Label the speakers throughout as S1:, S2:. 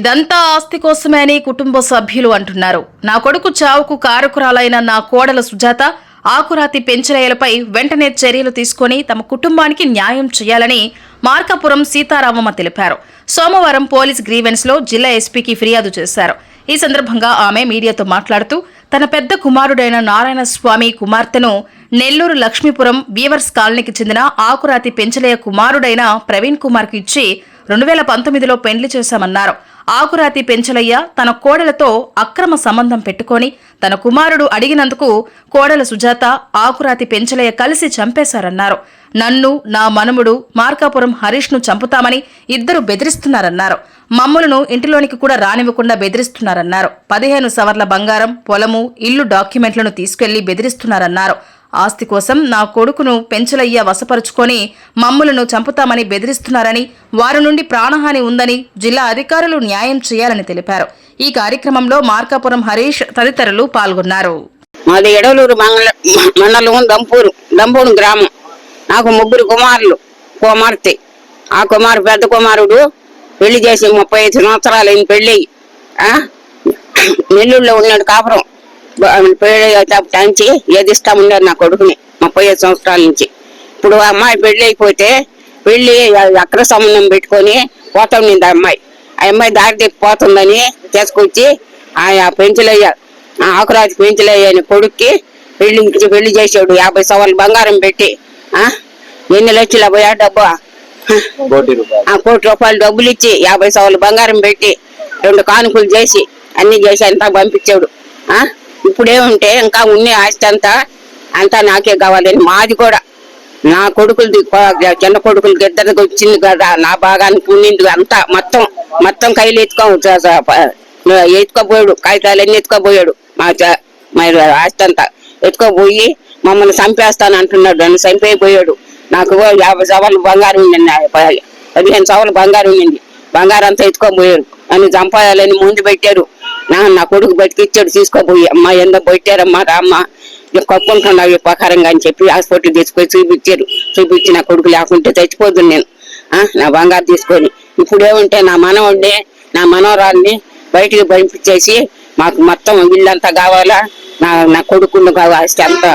S1: ఇదంతా ఆస్తి కోసమే అని కుటుంబ సభ్యులు అంటున్నారు. నా కొడుకు చావుకు కారకురాలైన నా కోడల సుజాత ఆకురాతి పెంచలేయలపై వెంటనే చర్యలు తీసుకొని తమ కుటుంబానికి న్యాయం చేయాలని మార్కాపురం సీతారామమ్మ తెలిపారు. సోమవారం పోలీస్ గ్రీవెన్స్లో జిల్లా ఎస్పీకి ఫిర్యాదు చేశారు. ఈ సందర్భంగా ఆమె మీడియాతో మాట్లాడుతూ తన పెద్ద కుమారుడైన నారాయణ స్వామి కుమార్తెను నెల్లూరు లక్ష్మీపురం వీవర్స్ కాలనీకి చెందిన ఆకురాతి పెంచలేయ కుమారుడైన ప్రవీణ్ కుమార్కు ఇచ్చి రెండు వేల పంతొమ్మిదిలో పెండ్లి చేశామన్నారు. ఆకురాతి పెంచలయ్య తన కోడలతో అక్రమ సంబంధం పెట్టుకొని తన కుమారుడు అడిగినందుకు కోడల సుజాత ఆకురాతి పెంచలయ్య కలిసి చంపేశారన్నారు. నన్ను నా మనుముడు మార్కాపురం హరీష్ను చంపుతామని ఇద్దరు బెదిరిస్తున్నారన్నారు. మమ్ములను ఇంటిలోనికి కూడా రానివ్వకుండా బెదిరిస్తున్నారన్నారు. పదిహేను సవర్ల బంగారం పొలము ఇల్లు డాక్యుమెంట్లను తీసుకెళ్ళి బెదిరిస్తున్నారన్నారు. ఆస్తి కోసం నా కొడుకును పెంచలయ్య వశపరుచుకొని మమ్ములను చంపుతామని బెదిరిస్తున్నారని వారి నుండి ప్రాణహాని ఉందని జిల్లా అధికారులు న్యాయం చేయాలని తెలిపారు. ఈ కార్యక్రమంలో మార్కాపురం హరీష్ తదితరులు పాల్గొన్నారు.
S2: మాది ఎడలూరు మంగళ మండలం దంపూరు దంపూరు గ్రామం. నాకు ముగ్గురు కుమారులు కుమార్తె. ఆ కుమారు పెద్ద కుమారుడు పెళ్ళి చేసి ముప్పై ఐదు సంవత్సరాలు అయింది పెళ్ళి నెల్లూరులో ఉన్నాడు కాపురం. పెళ్ళి టంచి ఏదిస్తా ఉన్నాడు నా కొడుకుని ముప్పై ఐదు సంవత్సరాల నుంచి. ఇప్పుడు ఆ అమ్మాయి పెళ్ళి అయిపోతే పెళ్ళి అక్ర సంబంధం పెట్టుకొని పోతా ఉంది ఆ అమ్మాయి. ఆ అమ్మాయి దారి తప్పిపోతుందని తీసుకొచ్చి ఆ పెంచులయ్య ఆ ఆకురాతి పెంచులయ్య అని కొడుక్కి పెళ్ళి పెళ్ళి చేసాడు యాభై సవర్లు బంగారం పెట్టి ఆ ఎన్ని లక్షల పోయా డబ్బు?
S3: కోటి రూపాయలు.
S2: ఆ కోటి రూపాయలు డబ్బులు ఇచ్చి యాభై సవర్లు బంగారం పెట్టి రెండు కానుకలు చేసి అన్ని చేసి అంతా పంపించాడు ఇప్పుడే ఉంటే ఇంకా ఉన్న ఆస్తి అంతా అంతా నాకే కావాలని మాది కూడా. నా కొడుకులది చిన్న కొడుకులకి ఇద్దరికి వచ్చింది కదా నా భాగానికి ఉండింది అంతా మొత్తం. మొత్తం కైలు ఎత్తుకో ఎత్తుకోపోయాడు. కాగితాలన్నీ ఎత్తుకోపోయాడు. మా చ- మరి ఆస్తి అంతా. ఎత్తుకోపోయి మమ్మల్ని చంపేస్తాను అంటున్నాడు. నన్ను చంపేయబోయాడు. నాకు యాభై సవాళ్ళు బంగారం ఉండింది పదిహేను సవాళ్ళు బంగారం ఉండింది. బంగారం అంతా ఎత్తుకోపోయారు నన్ను చంపాలని ముందు పెట్టారు. నా నా కొడుకు బతికిచ్చాడు తీసుకోపోయి అమ్మ ఎందో పెట్టారమ్మా రామ్మా. నేను ఉపకారంగా అని చెప్పి హాస్పిటల్ తీసుకొని చూపించారు. చూపించి నా కొడుకు లేకుంటే చచ్చిపోతుంది నేను. ఆ, నా బంగారు తీసుకొని. ఇప్పుడు ఏమంటే నా మనవడిని నా మనవరాల్ని బయటికి పంపించేసి మాకు మొత్తం ఇల్లంతా కావాలా? నా నా కొడుకును కావాల్సి అంత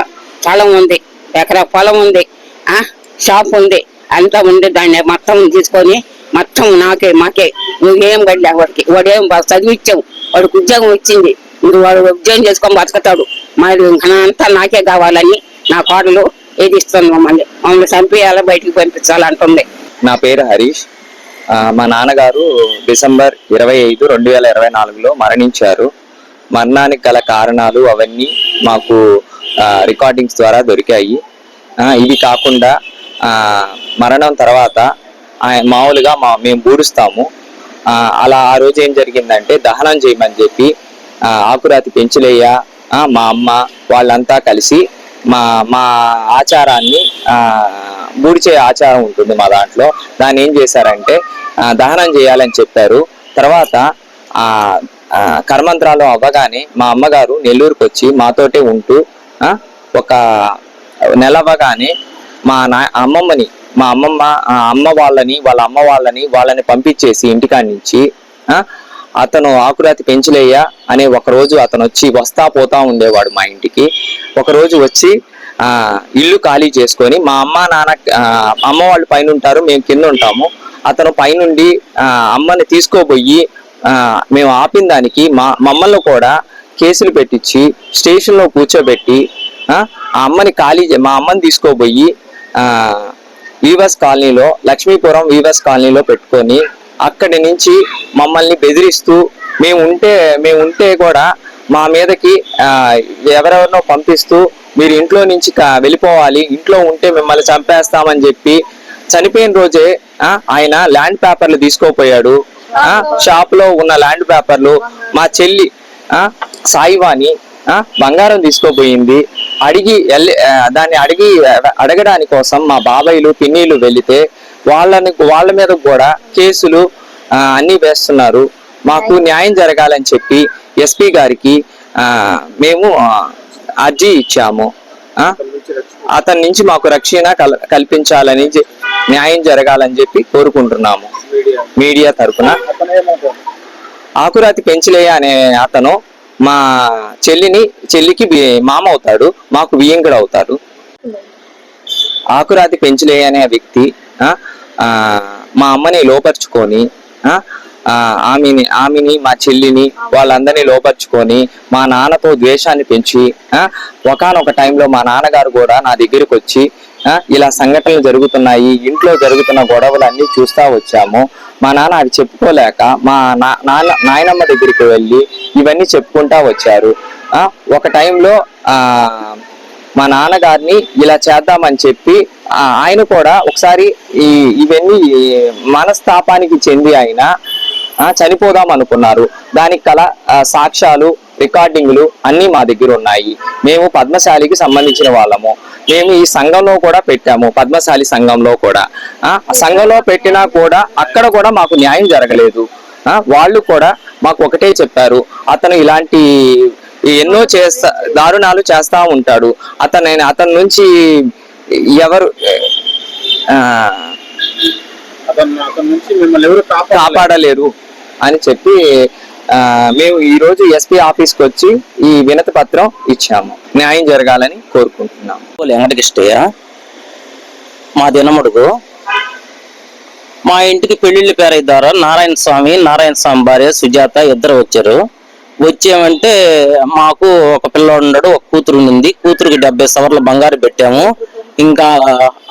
S2: పొలం ఉంది ఎకరా పొలం ఉంది ఆ షాప్ ఉంది అంతా ఉంది. దాన్ని మొత్తం తీసుకొని మొత్తం నాకే మాకే. నువ్వేం గడ్డా వాడికి వాడేం బాగా చదివిచ్చావు. వాడికి ఉద్యోగం వచ్చింది. ఇంక వాడు ఉద్యోగం చేసుకొని బతుకుతాడు. మరి అంతా నాకే కావాలని నా కోడలు ఏది ఇస్తుంది మమ్మల్ని. మమ్మల్ని చంపేయాలి బయటికి పంపించాలంటుంది
S3: నా పేరు హరీష్. మా నాన్నగారు డిసెంబర్ ఇరవై ఐదు రెండు వేల ఇరవై నాలుగులో మరణించారు. మరణానికి గల కారణాలు అవన్నీ మాకు రికార్డింగ్స్ ద్వారా దొరికాయి. ఇవి కాకుండా మరణం తర్వాత మామూలుగా మా మేము బూడుస్తాము అలా ఆ రోజు ఏం జరిగిందంటే దహనం చేయమని చెప్పి ఆకురాతి పెంచులయ్య మా అమ్మ వాళ్ళంతా కలిసి మా మా ఆచారాన్ని ఆ, బూడిచే ఆచారం ఉంటుంది మా దాంట్లో. దాన్ని ఏం చేశారంటే దహనం చేయాలని చెప్పారు. తర్వాత ఆ కర్మంత్రాలు అవ్వగానే మా అమ్మగారు నెల్లూరుకు వచ్చి మాతోటే ఉంటూ ఒక నెల అవ్వగానే మా నా అమ్మమ్మని మా అమ్మమ్మ అమ్మ వాళ్ళని వాళ్ళ అమ్మ వాళ్ళని వాళ్ళని పంపించేసి ఇంటికాడి నుంచి అతను ఆకురాతి పెంచులేయ అనే ఒకరోజు అతను వచ్చి వస్తా పోతా ఉండేవాడు మా ఇంటికి. ఒక రోజు వచ్చి ఆ ఇల్లు ఖాళీ చేసుకొని మా అమ్మ నాన్న అమ్మ వాళ్ళు పైన ఉంటారు మేము కింద ఉంటాము అతను పైనుండి ఆ, అమ్మని తీసుకోబోయి ఆ, మేము ఆపిన దానికి మా మమ్మల్ని కూడా కేసులు పెట్టించి స్టేషన్లో కూర్చోబెట్టి ఆ అమ్మని ఖాళీ మా అమ్మని తీసుకోబోయి ఆ వీవర్స్ కాలనీలో లక్ష్మీపురం వీవర్స్ కాలనీలో పెట్టుకొని అక్కడి నుంచి మమ్మల్ని బెదిరిస్తూ మేము ఉంటే మేము ఉంటే కూడా మా మీదకి ఎవరెవరినో పంపిస్తూ మీరు ఇంట్లో నుంచి కా- వెళ్ళిపోవాలి ఇంట్లో ఉంటే మిమ్మల్ని చంపేస్తామని చెప్పి చనిపోయిన రోజే ఆయన ల్యాండ్ పేపర్లు తీసుకోపోయాడు. ఆ, షాప్లో ఉన్న ల్యాండ్ పేపర్లు మా చెల్లి ఆ, సాయివాణి ఆ, బంగారం తీసుకోపోయింది. అడిగి దాన్ని అడిగి అడగడాని కోసం మా బాబాయిలు పిన్నిలు వెళితే వాళ్ళని వాళ్ళ మీద కూడా కేసులు అన్నీ అన్ని వేస్తున్నారు. మాకు న్యాయం జరగాలని చెప్పి ఎస్పీ గారికి మేము అర్జీ ఇచ్చాము. అతని నుంచి మాకు రక్షణ కల్- కల్పించాలని న్యాయం జరగాలని చెప్పి కోరుకుంటున్నాము. మీడియా తరఫున ఆకురాతి పెంచలేయ అనే అతను మా చెల్లిని చెల్లికి మామ అవుతాడు మాకు బియ్యంకుడు అవుతాడు. ఆకురాతి పెంచులే అనే వ్యక్తి మా అమ్మని లోపరుచుకొని ఆమెని ఆమెని మా చెల్లిని వాళ్ళందరినీ లోపరుచుకొని మా నాన్నతో ద్వేషాన్ని పెంచి ఒకనొక ఒకానొక టైంలో మా నాన్నగారు కూడా నా దగ్గరికి వచ్చి ఇలా సంఘటనలు జరుగుతున్నాయి ఇంట్లో జరుగుతున్న గొడవలు అన్నీ చూస్తూ వచ్చాము. మా నాన్న అవి చెప్పుకోలేక మా నా- నాన్న నాయనమ్మ దగ్గరికి వెళ్ళి ఇవన్నీ చెప్పుకుంటా వచ్చారు. ఒక టైంలో ఆ మా నాన్నగారిని ఇలా చేద్దామని చెప్పి ఆయన కూడా ఒకసారి ఈ ఇవన్నీ మనస్తాపానికి చెంది ఆయన చనిపోదాం అనుకున్నారు. దానికి కల సాక్ష్యాలు రికార్డింగ్లు అన్ని మా దగ్గర ఉన్నాయి. మేము పద్మశాలికి సంబంధించిన వాళ్ళము. మేము ఈ సంఘంలో కూడా పెట్టాము పద్మశాలి సంఘంలో కూడా. సంఘంలో పెట్టినా కూడా అక్కడ కూడా మాకు న్యాయం జరగలేదు. వాళ్ళు కూడా మాకు ఒకటే చెప్పారు. అతను ఇలాంటి ఎన్నో చేస్తా దారుణాలు చేస్తా ఉంటాడు. అతను అతని నుంచి ఎవరు కాపాడలేరు అని చెప్పి మేము ఈ రోజు ఎస్పీ ఆఫీస్కి వచ్చి ఈ వినతి పత్రం ఇచ్చాము. న్యాయం జరగాలని కోరుకుంటున్నాము.
S4: వెంకటకృష్ణయ్య మా దినముడుగు మా ఇంటికి పెళ్ళిళ్ళ పేరు ద్వారా నారాయణ స్వామి నారాయణ స్వామి భార్య సుజాత ఇద్దరు వచ్చారు. వచ్చామంటే మాకు ఒక పిల్లోడు ఉన్నాడు ఒక కూతురు ఉంది కూతురుకి డెబ్బై సవర్ల బంగారు పెట్టాము. ఇంకా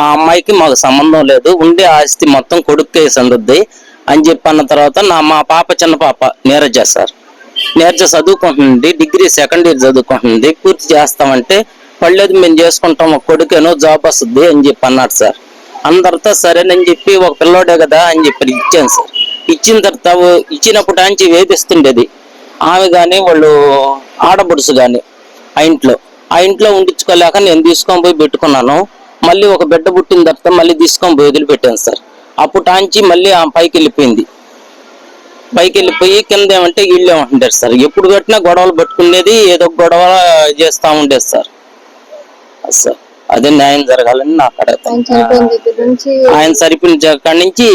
S4: ఆ అమ్మాయికి మాకు సంబంధం లేదు. ఉండే ఆస్తి మొత్తం కొడుక్కే సందుద్ది. అని చెప్పి అన్న తర్వాత నా మా పాప చిన్న పాప నీరజ సార్. నీరజ చదువుకుంటుంది డిగ్రీ సెకండ్ ఇయర్ చదువుకుంటుంది. పూర్తి చేస్తామంటే పర్లేదు మేము చేసుకుంటాం ఒక కొడుకేనో జాబ్ వస్తుంది అని చెప్పి అన్నాడు సార్ అందరితో సరేనని చెప్పి ఒక పిల్లోడే కదా అని చెప్పి ఇచ్చాను సార్. ఇచ్చిన తర్వాత ఇచ్చినప్పుడు ఆంచి వేధిస్తుండేది. ఆమె కానీ వాళ్ళు ఆడబుడుసు కానీ ఆ ఇంట్లో. ఆ ఇంట్లో ఉండించుకోలేక నేను తీసుకొని పోయి పెట్టుకున్నాను. మళ్ళీ ఒక బిడ్డ పుట్టిన తర్వాత మళ్ళీ తీసుకొని పోయి వదిలిపెట్టాను సార్. అప్పుడు టాంచి మళ్ళీ ఆ పైకి వెళ్ళిపోయింది పైకి వెళ్ళిపోయి కింద ఏమంటే ఇల్లు ఏమంటారు సార్. ఎప్పుడు పెట్టినా గొడవలు పట్టుకునేది ఏదో గొడవ చేస్తా ఉండేది సార్. అది సార్. అదే న్యాయం జరగాలని నాకు
S5: ఆయన
S4: అడుగుతాను సరిపోయిన కాడి నుంచి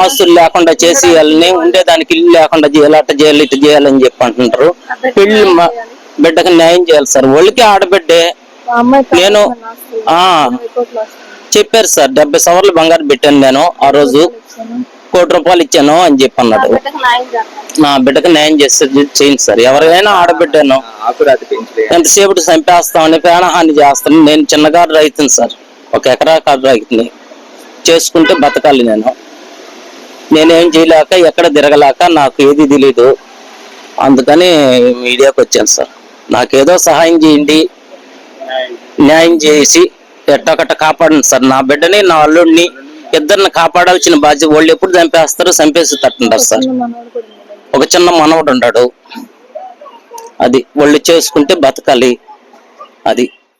S5: ఆస్తులు లేకుండా
S4: చేసి వాళ్ళని ఉండేదానికి ఇల్లు లేకుండా చేయాలి అట్ట చేయాలి ఇట్ట చేయాలని చెప్పి అంటుంటారు. పెళ్ళి బిడ్డకి న్యాయం చేయాలి సార్. ఒళ్ళకి ఆడబిడ్డే. నేను చెప్పారు సార్ డెబ్బై సవర్లు బంగారు పెట్టాను నేను ఆ రోజు. కోటి రూపాయలు ఇచ్చాను అని చెప్పి అన్నాడు. నా బిడ్డకి న్యాయం చేస్తే చేయండి సార్. ఎవరైనా ఆడబిడ్డాను ఎంతసేపు చంపేస్తామని ప్రాణహాని చేస్తాను. నేను చిన్నగా రైతుని సార్. ఒక ఎకరా కాదు రైతుని. చేసుకుంటే బతకాలి నేను. నేనేం చేయలేక ఎక్కడ తిరగలేక నాకు ఏది తెలీదు. అందుకని మీడియాకి వచ్చాను సార్. నాకేదో సహాయం చేయండి. న్యాయం చేసి ఎట్టొకట కాపాడండి సార్. నా బిడ్డని నా అల్లుడిని ఇద్దరిని కాపాడాల్సిన బాధ్యత వాళ్ళు ఎప్పుడు చంపేస్తారు చంపేసి తట్టుంటారు సార్. ఒక చిన్న మనవడు ఉంటాడు అది వాళ్ళు చేసుకుంటే బతకాలి. అది.